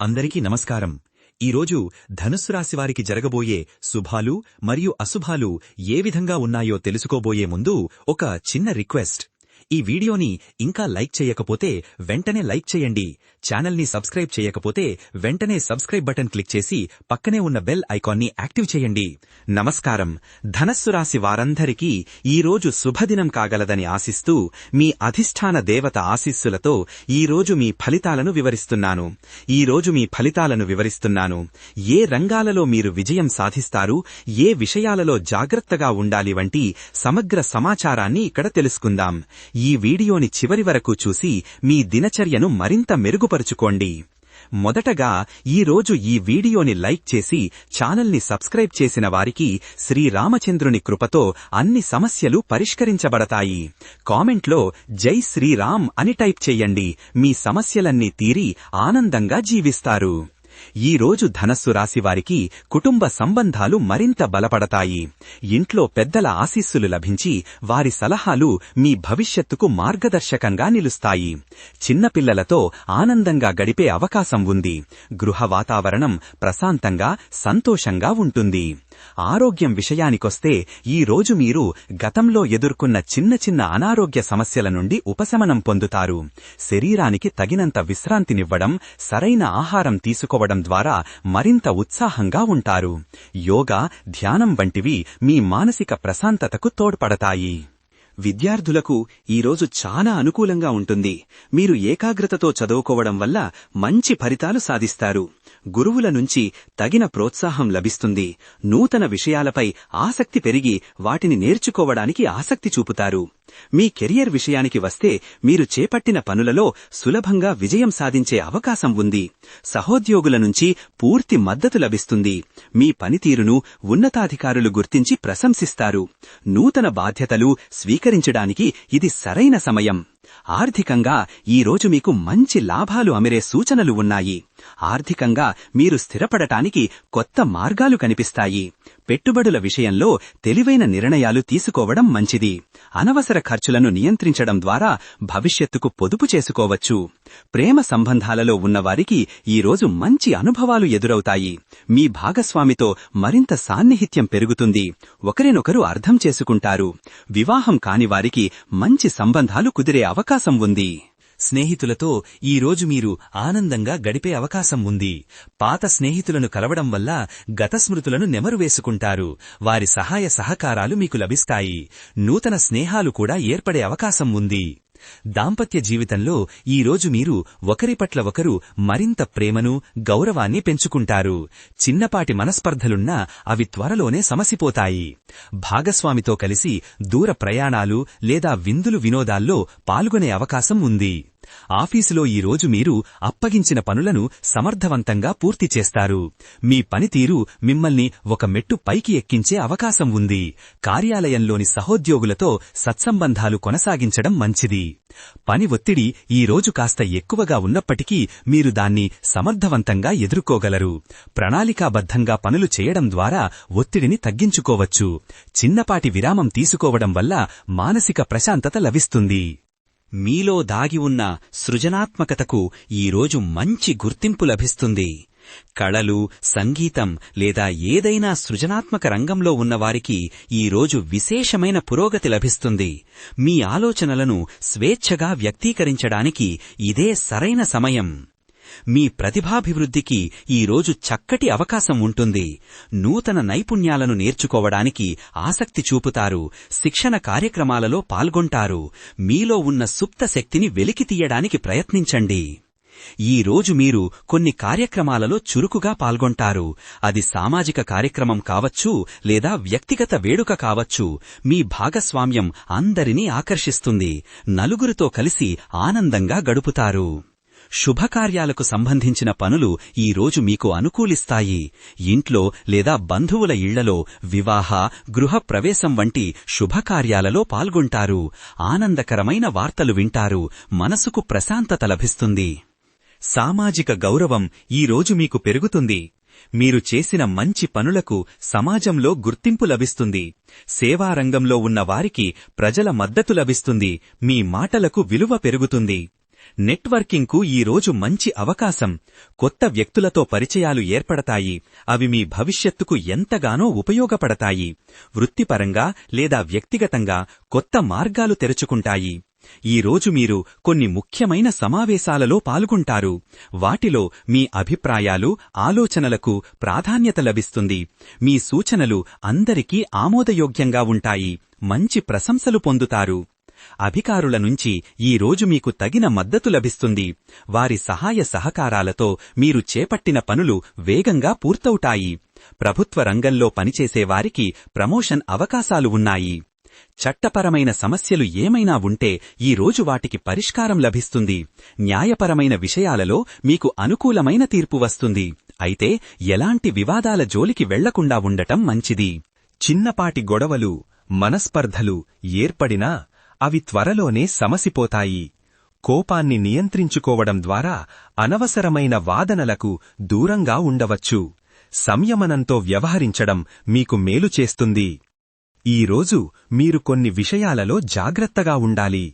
అందరికీ నమస్కారం. ఈరోజు ధనుస్సు రాశి వారికి జరగబోయే శుభాలు మరియు అశుభాలు ఏ విధంగా ఉన్నాయో తెలుసుకోబోయే ముందు ఒక చిన్న రిక్వెస్ట్. ఈ వీడియోని ఇంకా లైక్ చేయకపోతే వెంటనే లైక్ చేయండి. ఛానల్ని సబ్స్క్రైబ్ చేయకపోతే వెంటనే సబ్స్క్రైబ్ బటన్ క్లిక్ చేసి పక్కనే ఉన్న బెల్ ఐకాన్ని యాక్టివ్ చేయండి. నమస్కారం. ధనస్సు రాశి వారందరికీ ఈరోజు శుభదినం కాగలదని ఆశిస్తూ మీ అధిష్టాన దేవత ఆశీస్సులతో ఈరోజు మీ ఫలితాలను వివరిస్తున్నాను. ఈరోజు మీ ఫలితాలను వివరిస్తున్నాను. ఏ రంగాలలో మీరు విజయం సాధిస్తారు ఏ విషయాలలో జాగ్రత్తగా ఉండాలి వంటి సమగ్ర సమాచారాన్ని ఇక్కడ తెలుసుకుందాం. ఈ వీడియోని చివరి వరకు చూసి మీ దినచర్యను మరింత మెరుగుపరుచుకోండి. మొదటగా ఈరోజు ఈ వీడియోని లైక్ చేసి ఛానల్ని సబ్స్క్రైబ్ చేసిన వారికి శ్రీరామచంద్రుని కృపతో అన్ని సమస్యలు పరిష్కరించబడతాయి. కామెంట్లో జై శ్రీరామ్ అని టైప్ చేయండి. మీ సమస్యలన్నీ తీరి ఆనందంగా జీవిస్తారు. ఈ రోజు ధనస్సు రాశి వారికి కుటుంబ సంబంధాలు మరింత బలపడతాయి. ఇంట్లో పెద్దల ఆశీస్సులు లభించి వారి సలహాలు మీ భవిష్యత్తుకు మార్గదర్శకంగా నిలుస్తాయి. చిన్నపిల్లలతో ఆనందంగా గడిపే అవకాశం ఉంది. గృహ వాతావరణం ప్రశాంతంగా సంతోషంగా ఉంటుంది. ఆరోగ్యం విషయానికొస్తే ఈ రోజు మీరు గతంలో ఎదుర్కొన్న చిన్న చిన్న అనారోగ్య సమస్యల నుండి ఉపశమనం పొందుతారు. శరీరానికి తగినంత విశ్రాంతినివ్వడం సరైన ఆహారం తీసుకోవడం ద్వారా మరింత ఉత్సాహంగా ఉంటారు. యోగా ధ్యానం వంటివి మీ మానసిక ప్రశాంతతకు తోడ్పడతాయి. విద్యార్థులకు ఈరోజు చాలా అనుకూలంగా ఉంటుంది. మీరు ఏకాగ్రతతో చదువుకోవడం వల్ల మంచి ఫలితాలు సాధిస్తారు. గురువుల నుంచి తగిన ప్రోత్సాహం లభిస్తుంది. నూతన విషయాలపై ఆసక్తి పెరిగి వాటిని నేర్చుకోవడానికి ఆసక్తి చూపుతారు. మీ కెరియర్ విషయానికి వస్తే మీరు చేపట్టిన పనులలో సులభంగా విజయం సాధించే అవకాశం ఉంది. సహోద్యోగుల నుంచి పూర్తి మద్దతు లభిస్తుంది. మీ పనితీరును ఉన్నతాధికారులు గుర్తించి ప్రశంసిస్తారు. నూతన బాధ్యతలు స్వీకరించడానికి ఇది సరైన సమయం. ఆర్థికంగా ఈరోజు మీకు మంచి లాభాలు అమిరే సూచనలు ఉన్నాయి. ఆర్థికంగా మీరు స్థిరపడటానికి కొత్త మార్గాలు కనిపిస్తాయి. పెట్టుబడుల విషయంలో తెలివైన నిర్ణయాలు తీసుకోవడం మంచిది. అనవసర ఖర్చులను నియంత్రించడం ద్వారా భవిష్యత్తుకు పొదుపు చేసుకోవచ్చు. ప్రేమ సంబంధాలలో ఉన్నవారికి ఈరోజు మంచి అనుభవాలు ఎదురవుతాయి. మీ భాగస్వామితో మరింత సాన్నిహిత్యం పెరుగుతుంది. ఒకరినొకరు అర్థం చేసుకుంటారు. వివాహం కాని వారికి మంచి సంబంధాలు కుదిరే అవకాశం ఉంది. స్నేహితులతో ఈరోజు మీరు ఆనందంగా గడిపే అవకాశం ఉంది. పాత స్నేహితులను కలవడం వల్ల గత స్మృతులను నెమరు వేసుకుంటారు. వారి సహాయ సహకారాలు మీకు లభిస్తాయి. నూతన స్నేహాలు కూడా ఏర్పడే అవకాశం ఉంది. దాంపత్య జీవితంలో ఈరోజు మీరు ఒకరి పట్ల ఒకరు మరింత ప్రేమను గౌరవాన్ని పెంచుకుంటారు. చిన్నపాటి మనస్పర్ధలున్నా అవి త్వరలోనే సమసిపోతాయి. భాగస్వామితో కలిసి దూర ప్రయాణాలు లేదా విందులు వినోదాల్లో పాల్గొనే అవకాశం ఉంది. ఆఫీసులో ఈరోజు మీరు అప్పగించిన పనులను సమర్థవంతంగా పూర్తి చేస్తారు. మీ పనితీరు మిమ్మల్ని ఒక మెట్టు పైకి ఎక్కించే అవకాశం ఉంది. కార్యాలయంలోని సహోద్యోగులతో సత్సంబంధాలు కొనసాగించడం మంచిది. పని ఒత్తిడి ఈరోజు కాస్త ఎక్కువగా ఉన్నప్పటికీ మీరు దాన్ని సమర్థవంతంగా ఎదుర్కోగలరు. ప్రణాళికాబద్ధంగా పనులు చేయడం ద్వారా ఒత్తిడిని తగ్గించుకోవచ్చు. చిన్నపాటి విరామం తీసుకోవడం వల్ల మానసిక ప్రశాంతత లభిస్తుంది. మీలో దాగి ఉన్న సృజనాత్మకతకు ఈరోజు మంచి గుర్తింపు లభిస్తుంది. కళలు సంగీతం లేదా ఏదైనా సృజనాత్మక రంగంలో ఉన్నవారికి ఈరోజు విశేషమైన పురోగతి లభిస్తుంది. మీ ఆలోచనలను స్వేచ్ఛగా వ్యక్తీకరించడానికి ఇదే సరైన సమయం. మీ ప్రతిభాభివృద్ధికి ఈరోజు చక్కటి అవకాశం ఉంటుంది. నూతన నైపుణ్యాలను నేర్చుకోవడానికి ఆసక్తి చూపుతారు. శిక్షణ కార్యక్రమాలలో పాల్గొంటారు. మీలో ఉన్న సుప్త శక్తిని వెలికితీయడానికి ప్రయత్నించండి. ఈ రోజు మీరు కొన్ని కార్యక్రమాలలో చురుకుగా పాల్గొంటారు. అది సామాజిక కార్యక్రమం కావచ్చు లేదా వ్యక్తిగత వేడుక కావచ్చు. మీ భాగస్వామ్యం అందరినీ ఆకర్షిస్తుంది. నలుగురితో కలిసి ఆనందంగా గడుపుతారు. శుభకార్యాలకు సంబంధించిన పనులు ఈరోజు మీకు అనుకూలిస్తాయి. ఇంట్లో లేదా బంధువుల ఇళ్ళలో వివాహ గృహప్రవేశం వంటి శుభకార్యాలలో పాల్గొంటారు. ఆనందకరమైన వార్తలు వింటారు. మనసుకు ప్రశాంతత లభిస్తుంది. సామాజిక గౌరవం ఈరోజు మీకు పెరుగుతుంది. మీరు చేసిన మంచి పనులకు సమాజంలో గుర్తింపు లభిస్తుంది. సేవారంగంలో ఉన్న వారికి ప్రజల మద్దతు లభిస్తుంది. మీ మాటలకు విలువ పెరుగుతుంది. నెట్వర్కింగ్కు ఈ రోజు మంచి అవకాశం. కొత్త వ్యక్తులతో పరిచయాలు ఏర్పడతాయి. అవి మీ భవిష్యత్తుకు ఎంతగానో ఉపయోగపడతాయి. వృత్తిపరంగా లేదా వ్యక్తిగతంగా కొత్త మార్గాలు తెరుచుకుంటాయి. ఈ రోజు మీరు కొన్ని ముఖ్యమైన సమావేశాలలో పాల్గొంటారు. వాటిలో మీ అభిప్రాయాలు ఆలోచనలకు ప్రాధాన్యత లభిస్తుంది. మీ సూచనలు అందరికీ ఆమోదయోగ్యంగా ఉంటాయి. మంచి ప్రశంసలు పొందుతారు. అధికారుల నుంచి ఈ రోజు మీకు తగిన మద్దతు లభిస్తుంది. వారి సహాయ సహకారాలతో మీరు చేపట్టిన పనులు వేగంగా పూర్తవుతాయి. ప్రభుత్వ రంగంలో పనిచేసేవారికి ప్రమోషన్ అవకాశాలు ఉన్నాయి. చట్టపరమైన సమస్యలు ఏమైనా ఉంటే ఈ రోజు వాటికి పరిష్కారం లభిస్తుంది. న్యాయపరమైన విషయాలలో మీకు అనుకూలమైన తీర్పు వస్తుంది. అయితే ఎలాంటి వివాదాల జోలికి వెళ్ళకుండా ఉండటం మంచిది. చిన్నపాటి గొడవలు మనస్పర్ధలు ఏర్పడినా అవి త్వరలోనే సమసిపోతాయి. కోపాన్ని నియంత్రించుకోవడం ద్వారా అనవసరమైన వాదనలకు దూరంగా ఉండవచ్చు. సంయమనంతో వ్యవహరించడం మీకు మేలు చేస్తుంది. ఈరోజు మీరు కొన్ని విషయాలలో జాగ్రత్తగా ఉండాలి.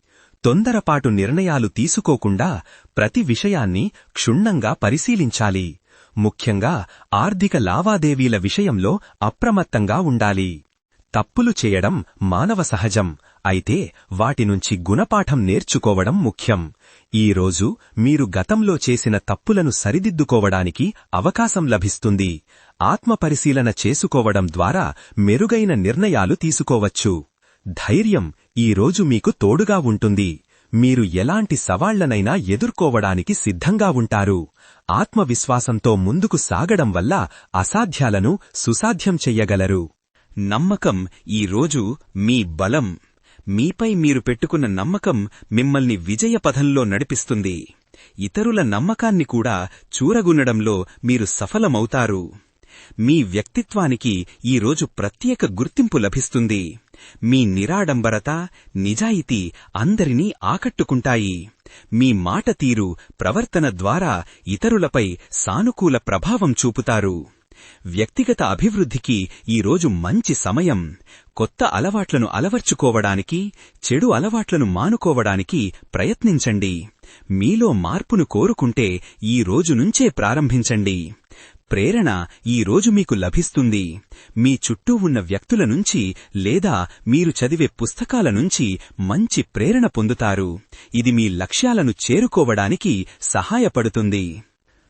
తొందరపాటు నిర్ణయాలు తీసుకోకుండా ప్రతి విషయాన్ని క్షుణ్ణంగా పరిశీలించాలి. ముఖ్యంగా ఆర్థిక లావాదేవీల విషయంలో అప్రమత్తంగా ఉండాలి. తప్పులు చేయడం మానవ సహజం. అయితే వాటి నుంచి గుణపాఠం నేర్చుకోవడం ముఖ్యం. ఈరోజు మీరు గతంలో చేసిన తప్పులను సరిదిద్దుకోవడానికి అవకాశం లభిస్తుంది. ఆత్మపరిశీలన చేసుకోవడం ద్వారా మెరుగైన నిర్ణయాలు తీసుకోవచ్చు. ధైర్యం ఈరోజు మీకు తోడుగా ఉంటుంది. మీరు ఎలాంటి సవాళ్ళనైనా ఎదుర్కోవడానికి సిద్ధంగా ఉంటారు. ఆత్మవిశ్వాసంతో ముందుకు సాగడం వల్ల అసాధ్యాలను సుసాధ్యం చెయ్యగలరు. నమ్మకం ఈరోజు మీ బలం. మీపై మీరు పెట్టుకున్న నమ్మకం మిమ్మల్ని విజయపథంలో నడిపిస్తుంది. ఇతరుల నమ్మకాన్ని కూడా చూరగున్నడంలో మీరు సఫలమవుతారు. మీ వ్యక్తిత్వానికి ఈరోజు ప్రత్యేక గుర్తింపు లభిస్తుంది. మీ నిరాడంబరత నిజాయితీ అందరినీ ఆకట్టుకుంటాయి. మీ మాట తీరు ప్రవర్తన ద్వారా ఇతరులపై సానుకూల ప్రభావం చూపుతారు. వ్యక్తిగత అభివృద్ధికి ఈరోజు మంచి సమయం. కొత్త అలవాట్లను అలవర్చుకోవడానికి చెడు అలవాట్లను మానుకోవడానికి ప్రయత్నించండి. మీలో మార్పును కోరుకుంటే ఈ రోజు నుంచే ప్రారంభించండి. ప్రేరణ ఈ రోజు మీకు లభిస్తుంది. మీ చుట్టూ ఉన్న వ్యక్తుల నుంచి లేదా మీరు చదివే పుస్తకాల నుంచి మంచి ప్రేరణ పొందుతారు. ఇది మీ లక్ష్యాలను చేరుకోవడానికి సహాయపడుతుంది.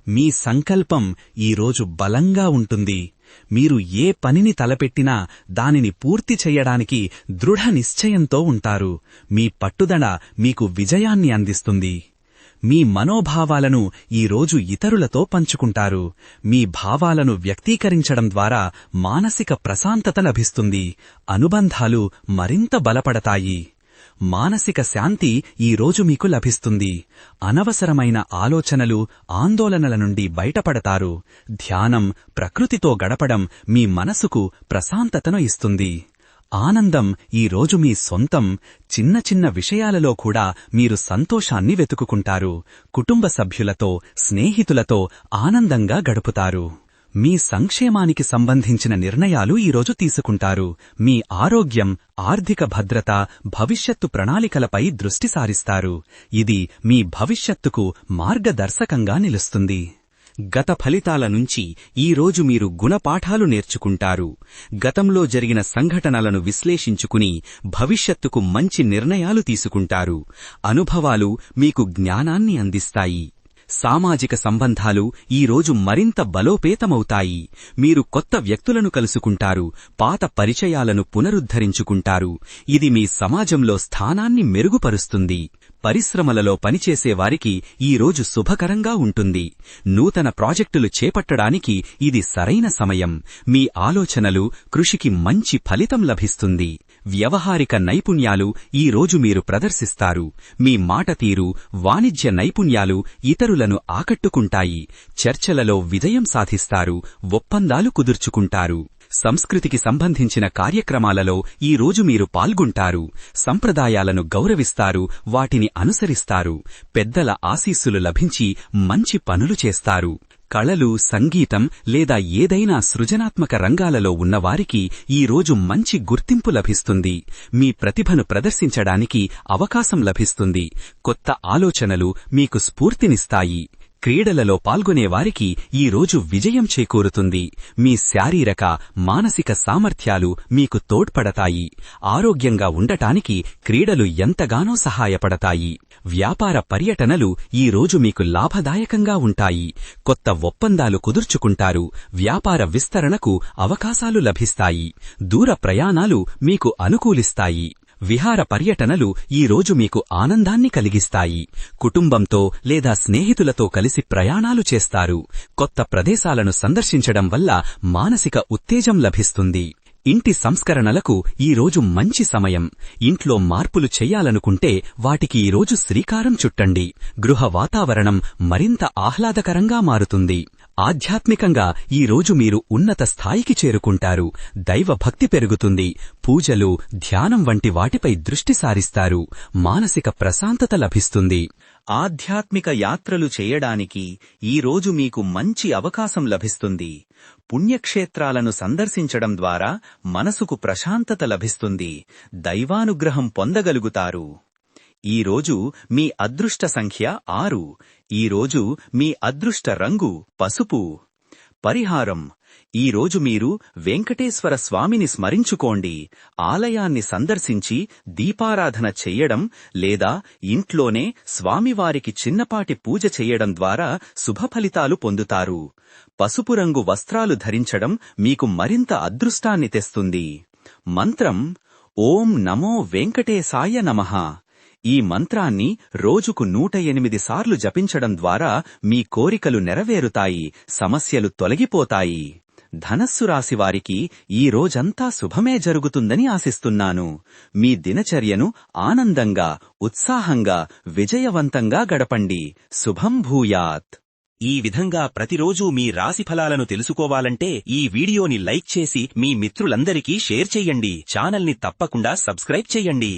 మీ సంకల్పం ఈరోజు బలంగా ఉంటుంది. మీరు ఏ పనిని తలపెట్టినా దానిని పూర్తి చెయ్యడానికి దృఢ నిశ్చయంతో ఉంటారు. మీ పట్టుదల మీకు విజయాన్ని అందిస్తుంది. మీ మనోభావాలను ఈరోజు ఇతరులతో పంచుకుంటారు. మీ భావాలను వ్యక్తీకరించడం ద్వారా మానసిక ప్రశాంతత లభిస్తుంది. అనుబంధాలు మరింత బలపడతాయి. మానసిక శాంతి ఈరోజు మీకు లభిస్తుంది. అనవసరమైన ఆలోచనలు ఆందోళనల నుండి బయటపడతారు. ధ్యానం ప్రకృతితో గడపడం మీ మనసుకు ప్రశాంతతను ఇస్తుంది. ఆనందం ఈరోజు మీ సొంతం చిన్న చిన్న విషయాలలో కూడా మీరు సంతోషాన్ని వెతుకుకుంటారు. కుటుంబ సభ్యులతో స్నేహితులతో ఆనందంగా గడుపుతారు. మీ సంక్షేమానికి సంబంధించిన నిర్ణయాలు ఈరోజు తీసుకుంటారు. మీ ఆరోగ్యం ఆర్థిక భద్రత భవిష్యత్తు ప్రణాళికలపై దృష్టి సారిస్తారు. ఇది మీ భవిష్యత్తుకు మార్గదర్శకంగా నిలుస్తుంది. గత ఫలితాల నుంచి ఈరోజు మీరు గుణపాఠాలు నేర్చుకుంటారు. గతంలో జరిగిన సంఘటనలను విశ్లేషించుకుని భవిష్యత్తుకు మంచి నిర్ణయాలు తీసుకుంటారు. అనుభవాలు మీకు జ్ఞానాన్ని అందిస్తాయి. సామాజిక సంబంధాలు ఈరోజు మరింత బలోపేతమవుతాయి. మీరు కొత్త వ్యక్తులను కలుసుకుంటారు పాత పరిచయాలను పునరుద్ధరించుకుంటారు. ఇది మీ సమాజంలో స్థానాన్ని మెరుగుపరుస్తుంది. పరిశ్రమలలో పనిచేసేవారికి ఈరోజు శుభకరంగా ఉంటుంది. నూతన ప్రాజెక్టులు చేపట్టడానికి ఇది సరైన సమయం. మీ ఆలోచనలు కృషికి మంచి ఫలితం లభిస్తుంది. వ్యవహారిక నైపుణ్యాలు ఈ రోజు మీరు ప్రదర్శిస్తారు. మీ మాట తీరు వాణిజ్య నైపుణ్యాలు ఇతరులను ఆకట్టుకుంటాయి. చర్చలలో విజయం సాధిస్తారు ఒప్పందాలు కుదుర్చుకుంటారు. సంస్కృతికి సంబంధించిన కార్యక్రమాలలో ఈ రోజు మీరు పాల్గొంటారు. సంప్రదాయాలను గౌరవిస్తారు వాటిని అనుసరిస్తారు. పెద్దల ఆశీస్సులు లభించి మంచి పనులు చేస్తారు. కళలు సంగీతం లేదా ఏదైనా సృజనాత్మక రంగాలలో ఉన్నవారికి ఈ రోజు మంచి గుర్తింపు లభిస్తుంది. మీ ప్రతిభను ప్రదర్శించడానికి అవకాశం లభిస్తుంది. కొత్త ఆలోచనలు మీకు స్ఫూర్తినిస్తాయి. క్రీడలలో పాల్గొనేవారికి ఈ రోజు విజయం చేకూరుతుంది. మీ శారీరక మానసిక సామర్థ్యాలు మీకు తోడ్పడతాయి. ఆరోగ్యంగా ఉండటానికి క్రీడలు ఎంతగానో సహాయపడతాయి. వ్యాపార పర్యటనలు ఈ రోజు మీకు లాభదాయకంగా ఉంటాయి. కొత్త ఒప్పందాలు కుదుర్చుకుంటారు. వ్యాపార విస్తరణకు అవకాశాలు లభిస్తాయి. దూర ప్రయాణాలు మీకు అనుకూలిస్తాయి. విహార పర్యటనలు ఈ రోజు మీకు ఆనందాన్ని కలిగిస్తాయి. కుటుంబంతో లేదా స్నేహితులతో కలిసి ప్రయాణాలు చేస్తారు. కొత్త ప్రదేశాలను సందర్శించడం వల్ల మానసిక ఉత్తేజం లభిస్తుంది. ఇంటి సంస్కరణలకు ఈ రోజు మంచి సమయం. ఇంట్లో మార్పులు చెయ్యాలనుకుంటే వాటికి ఈరోజు శ్రీకారం చుట్టండి. గృహ వాతావరణం మరింత ఆహ్లాదకరంగా మారుతుంది. ఆధ్యాత్మికంగా ఈ రోజు మీరు ఉన్నత స్థాయికి చేరుకుంటారు. దైవభక్తి పెరుగుతుంది. పూజలు ధ్యానం వంటి వాటిపై దృష్టి సారిస్తారు. మానసిక ప్రశాంతత లభిస్తుంది. ఆధ్యాత్మిక యాత్రలు చేయడానికి ఈ రోజు మీకు మంచి అవకాశం లభిస్తుంది. పుణ్యక్షేత్రాలను సందర్శించడం ద్వారా మనసుకు ప్రశాంతత లభిస్తుంది. దైవానుగ్రహం పొందగలుగుతారు. ఈ రోజు మీ అదృష్ట సంఖ్య ఆరు. ఈ రోజు మీ అదృష్ట రంగు పసుపు. పరిహారం. ఈ రోజు మీరు వెంకటేశ్వర స్వామిని స్మరించుకోండి. ఆలయాన్ని సందర్శించి దీపారాధన చెయ్యడం లేదా ఇంట్లోనే స్వామివారికి చిన్నపాటి పూజ చెయ్యడం ద్వారా శుభ ఫలితాలు పొందుతారు. పసుపు రంగు వస్త్రాలు ధరించడం మీకు మరింత అదృష్టాన్ని తెస్తుంది. మంత్రం. ఓం నమో వెంకటేశాయ నమః. ఈ మంత్రాన్ని రోజుకు నూట ఎనిమిది సార్లు జపించడం ద్వారా మీ కోరికలు నెరవేరుతాయి సమస్యలు తొలగిపోతాయి. ధనస్సు రాశివారికి ఈ రోజంతా శుభమే జరుగుతుందని ఆశిస్తున్నాను. మీ దినచర్యను ఆనందంగా ఉత్సాహంగా విజయవంతంగా గడపండి. శుభం భూయాత్. ఈ విధంగా ప్రతిరోజూ మీ రాశి ఫలాలను తెలుసుకోవాలంటే ఈ వీడియోని లైక్ చేసి మీ మిత్రులందరికీ షేర్ చెయ్యండి ఛానల్ని తప్పకుండా సబ్స్క్రైబ్ చెయ్యండి